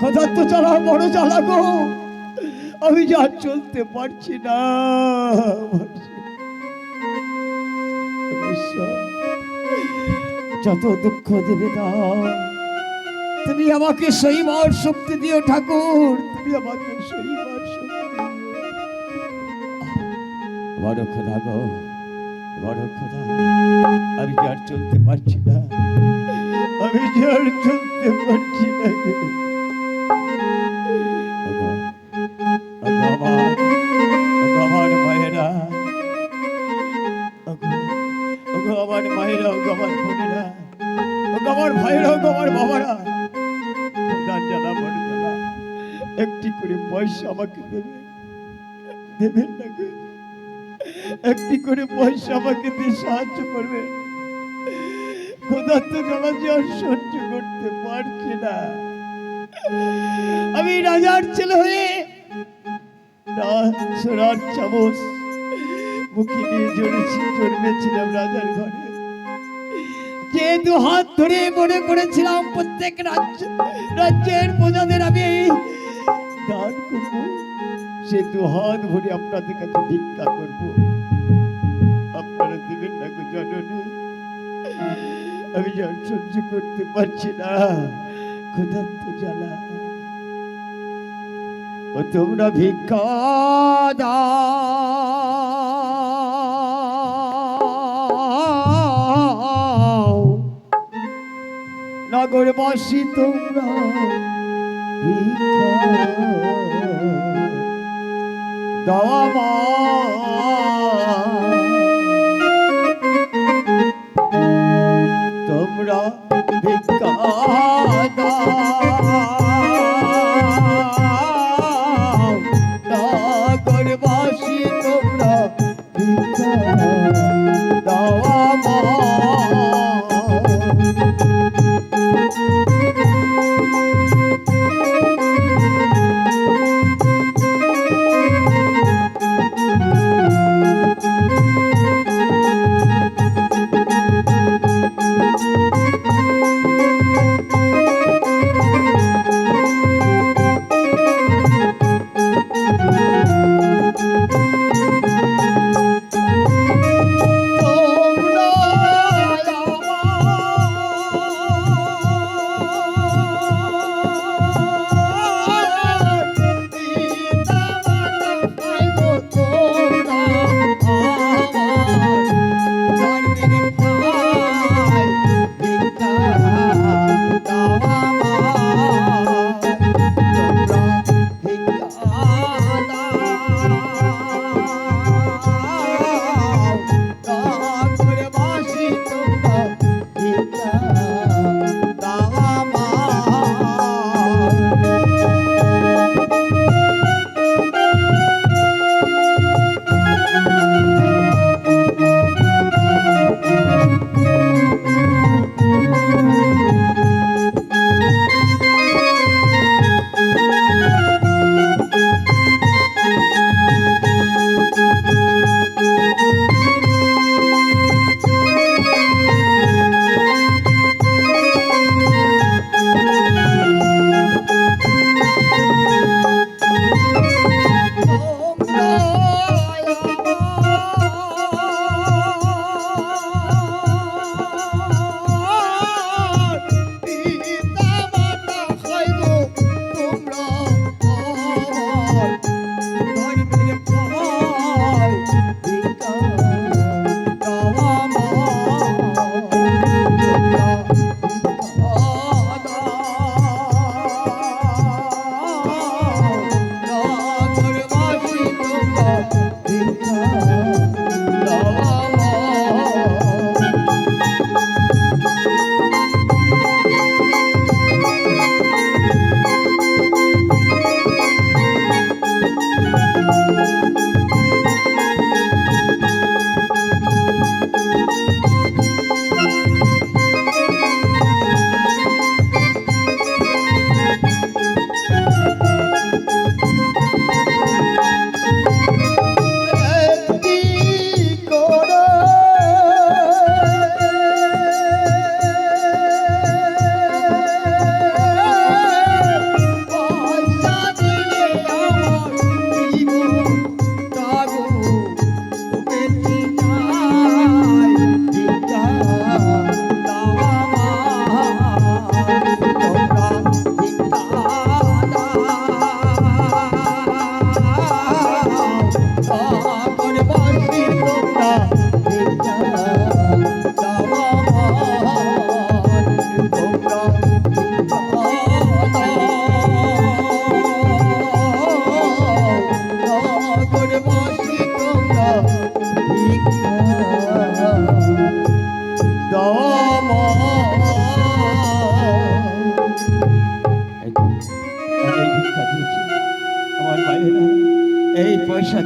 কথা তো জ্বালা বড় চালা গো, আমি যা চলতে পারছি না না। যত দুঃখ দেবে দাও তুমি আমাকে সইবার শক্তি দিও ঠাকুর, তুমি আমাকে সইবার শক্তি বড় খোদা গো বড় খোদা আমি যে আর চলতে পারছি না, আমি যে আর চলতে পারছি না আমার, মায়েরা আমার মায়েরা আমার আমার একটি করে পয়সা আমাকে দেবে। দেবেন না গো। একটি করে পয়সা আমাকে দিয়ে সাহায্য করবে ক্ষুধার্ত জ্বালা আর সহ্য করতে পারছি না। আমি রাজার ছেলে হয়ে সোনার চামচ মুখে নিয়ে জড়েছি রাজার ঘরে। যে দু হাত ধরে মনে করেছিলাম প্রত্যেক রাজ্য রাজ্যের প্রজাদের আমি দান করব সে দু হাত ভরে আপনাদের কাছে ভিক্ষা করব। আপনারা দেবেন না গো জননী। আমি যা সহ্য করতে পারছি না। ক্ষুধার্ত জ্বালা। তোমরা ভিক্ষা দাও নগরবাসী তোমরা ভিক্ষা।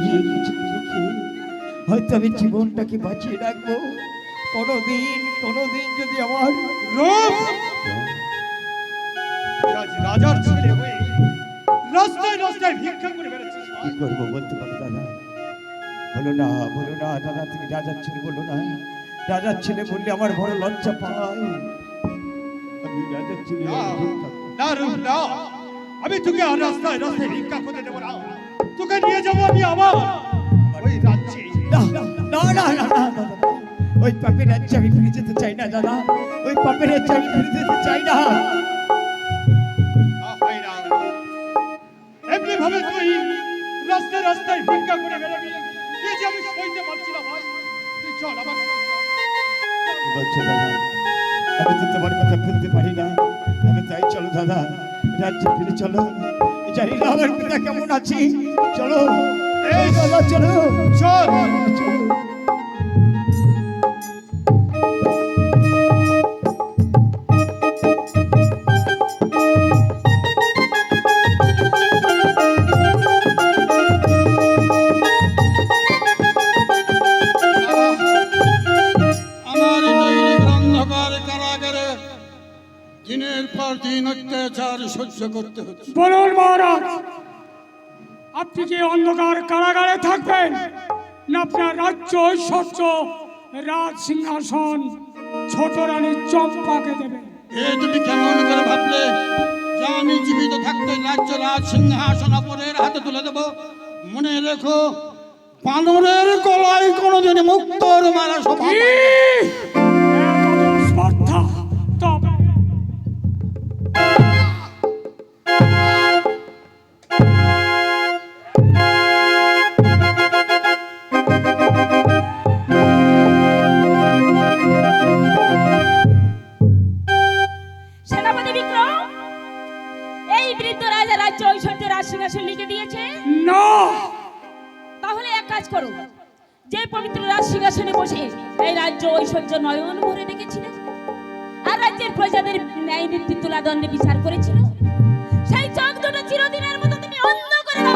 কিছু হয়তো আমি জীবনটাকে বাঁচিয়ে রাখব। কোনোদিন কোনোদিন যদি আমার রাজার ছেলে হয়ে রাস্তায় রাস্তায় ভিক্ষা করে বেড়াচ্ছিস। কি করব বলতে পারো দাদা? বলো না বলো না দাদা তুমি রাজার ছেলে বলো না। রাজার ছেলে বললে আমার বড় লজ্জা পাই আমি রাজার ছেলে। না, আমি না তোকে আর রাস্তায় রাস্তায় ভিক্ষা করতে দেবো না। তোকে নিয়ে যাব আমি আবার। ওই রাজ্যে। না না না না ওই পাপের রাজ্যে আমি ফিরে যেতে চাই না দাদা ওই পাপের রাজ্যে আমি ফিরে যেতে চাই না। এমনি ভাবে তুই রাস্তায় রাস্তায় ভিক্ষা করে বেড়াবি এই যে আমি সইতে পারছি না ভাই। তুই চল আমার বলছো দাদা? আমি তো তোমার কথা ফেলতে পারি না। আমি তাই চলো দাদা রাজ্যে ফিরে চলো। জানি না আমার পিতা কেমন আছি? চলো। এই চলো। চল চলো। দিনের পর দিন অত্যাচার সহ্য করতে হচ্ছে। বলুন মহারাজ আপনি কি অন্ধকার কারাগারে থাকবেন? না আপনার রাজ্য ঐশ্বর্য রাজ সিংহাসন ছোট রানী চম্পাকে দেবেন এ তুমি কেমন করে ভাবলে? যে আমি জীবিত থাকতে রাজ্য রাজ সিংহাসন অপরের হাতে তুলে দেব। মনে রেখো বানরের গলায় কোনোদিন মুক্তর মারা সভা কাজ করো। যে পবিত্র রাজসিংহাসনে বসে এই রাজ্য ঐশ্বর্য নয়ন ভরে দেখেছিলেন আর রাজ্যের প্রজাদের ন্যায় নীতি তুলাদণ্ডে বিচার করেছিল। সেই চোখ দুটো চিরদিনের মতো তুমি অন্ধ করে দাও?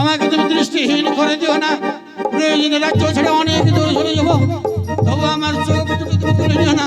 আমাকে তুমি দৃষ্টিহীন করে দিও না। প্রয়োজনে রাজ্য ছেড়ে অনেক দূরে চলে যাব। তবু আমার চোখ দুটো তুমি তুলে না না।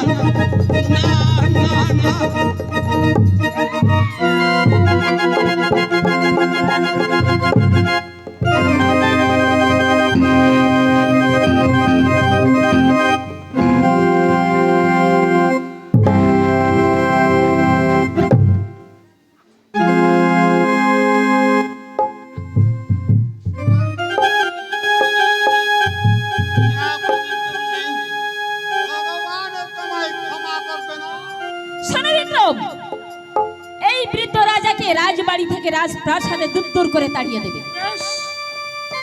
রাজবাড়ি থেকে রাজপ্রাসাদে দূর দূর করে তাড়িয়ে দেবে।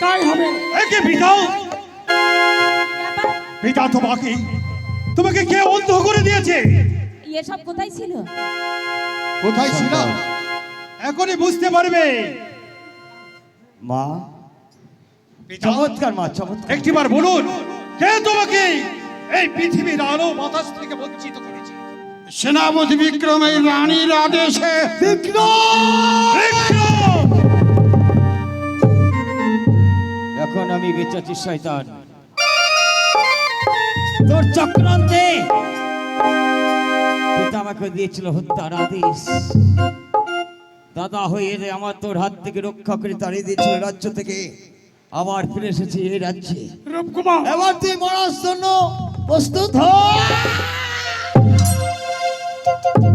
তাই হবে। একে পিতাও পিতা? তোমাকে তোমাকে কে অন্ধ করে দিয়েছে? এসব কোথায় ছিল? কোথায় ছিল? এখনই বুঝতে পারবে। মা পিতা, চমৎকার মা চমৎকার। একটিবার বলুন কে তোমাকে এই পৃথিবীর আলো বাতাস থেকে বঞ্চিত করেছে? সেনাপতি বিক্রম এই রানীর আদেশে। এখন আমি বেঁচেছি শয়তান। তোর চক্রান্তে পিতা আমাকে দিয়েছিল হত্যার আদেশ। দাদা হয়ে এলে আমার তোর হাত থেকে রক্ষা করে তাড়িয়ে দিয়েছিল রাজ্য থেকে। আবার ফিরে এসেছি এই রাজ্যে। এবার তুই মরার জন্য প্রস্তুত হ!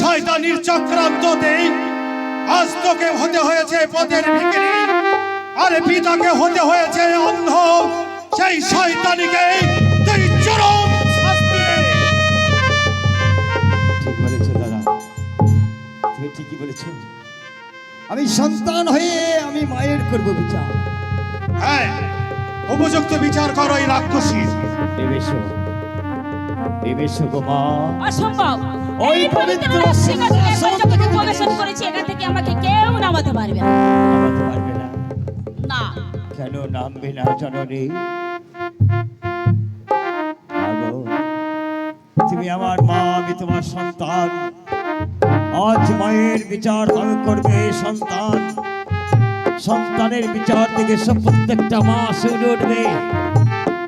শয়তানির চক্রান্ততে আজ তোকে হতে হয়েছে পদের ভিকিরি আর পিতাকে হতে হয়েছে অন্ধ। সেই শয়তানিকে তুই চরম ঠিক বলেছ দাদা। তুমি ঠিকই বলেছ। আমি সন্তান হয়ে আমি মায়ের করব বিচার। হ্যাঁ উপযুক্ত বিচার করো এই রাক্ষসীর। দেবেশো দেবেশো গো মা। অসম্ভব। ওই পবিত্র সিংহাসনে থেকে প্রবেশন করেছি এখান থেকে আমাকে কেউ নামাতে পারবে না। নামাতে পারবে না। না। কেন নামবে না জননী? আগো, তুমি আমার মা আমি তোমার সন্তান। আজ মায়ের বিচার তুমি করবে সন্তান। সন্তানের বিচার থেকে সব প্রত্যেকটা মা শুনে উঠবে।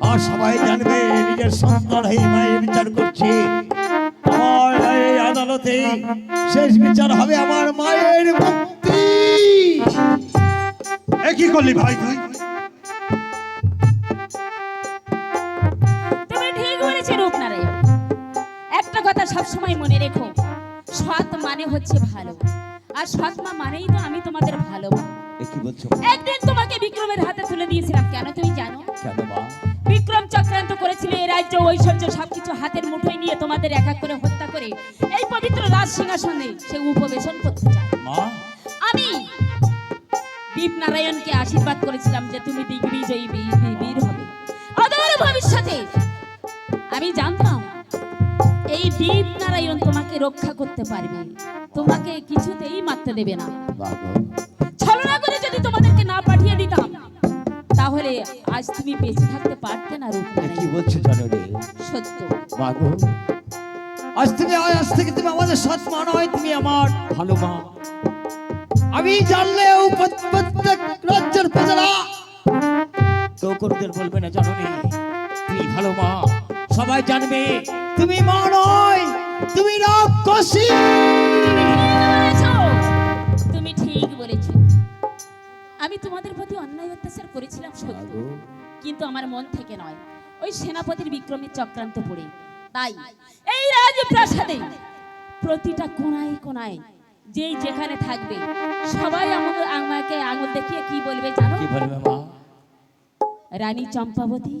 আর সবাই জানবে নিজের সন্তান হয়ে মায়ের বিচার করছে। আদালতে শেষ বিচার হবে আমার মায়ের মুক্তি এ কি করলি ভাই তুই? তুমি ঠিক বলেছ রূপনারায়ণ। একটা কথা সবসময় মনে রেখো সৎ মানে হচ্ছে ভালো আর সৎ মা মানেই তো আমি তোমাদের ভালো কি বলছো? একদিন তোমাকে বিক্রমের হাতে তুলে দিয়েছিলাম কেন তুমি জানো? কেন মা? বিক্রম চক্রান্ত করেছিল এই রাজ্য ঐশ্বর্য সবকিছু হাতের মুঠোয় নিয়ে তোমাদের এক এক করে হত্যা করে সিংহাসনে সে উপবেশন করতে চায়। আমি দীপনারায়ণকে আশীর্বাদ করেছিলাম যে তুমি দিগ্বিজয়ী বীর হবে। অদূর ভবিষ্যতে আমি জানতাম এই দীপনারায়ণ তোমাকে রক্ষা করতে পারবে। তোমাকে কিছুতেই মারতে দেবে না। ছলনা করে যদি তোমাদেরকে না পাঠিয়ে দিতাম তাহলে আজ তুমি বেঁচে থাকতে পারতে না এ কি বলছো জননী সত্য। মাগো আজ তুমি আজ থেকে তুমি আমাদের সৎ মা নয় তুমি আমার ভালো মা। আমি জানলেও প্রত্যেক রাজ্যের প্রজারা কেউ কোনদের বলবে না জননী তুমি ভালো মা। সবাই জানবে তুমি মা নয় তুমি রাক্ষসী। তুমি ঠিক বলেছ। তুমি ঠিক বলেছ আমি তোমাদের প্রতি অন্যায় অত্যাচার করেছিলাম সত্য। কিন্তু আমার মন থেকে নয়। ওই সেনাপতির বিক্রমের চক্রান্ত পড়ে। তাই। এই রাজপ্রাসাদে প্রতিটা কোনায় কোনায় যেই যেখানে থাকবে সবাই আমাকে আমাকে আঙুল দেখিয়ে কি বলবে জানো? কি বলবে মা? রানী চম্পাবতী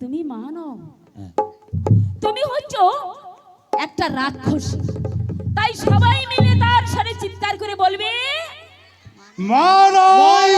তুমি মা নও। হ্যাঁ। তুমি হচ্ছ একটা রাক্ষসী। তাই সবাই মিলে তার সাথে চিৎকার করে বলবে মা নয়!